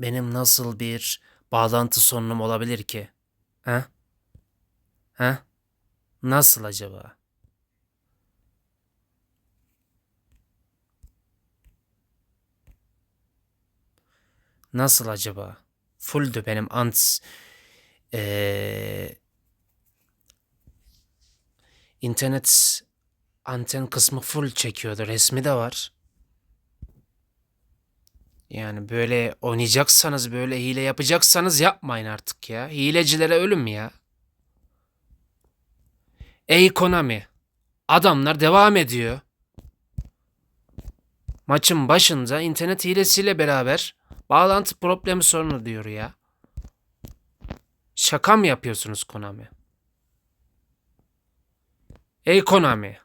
benim nasıl bir bağlantı sorunum olabilir ki? Ha? Ha? Nasıl acaba? Nasıl acaba? Fulldü benim ant eee internet anten kısmı full çekiyordu. Resmi de var. Yani böyle oynayacaksanız, böyle hile yapacaksanız yapmayın artık ya. Hilecilere ölüm ya. Ey Konami. Adamlar devam ediyor. Maçın başında internet hilesiyle beraber bağlantı problemi sorunu diyor ya. Şaka mı yapıyorsunuz Konami? Ey Konami.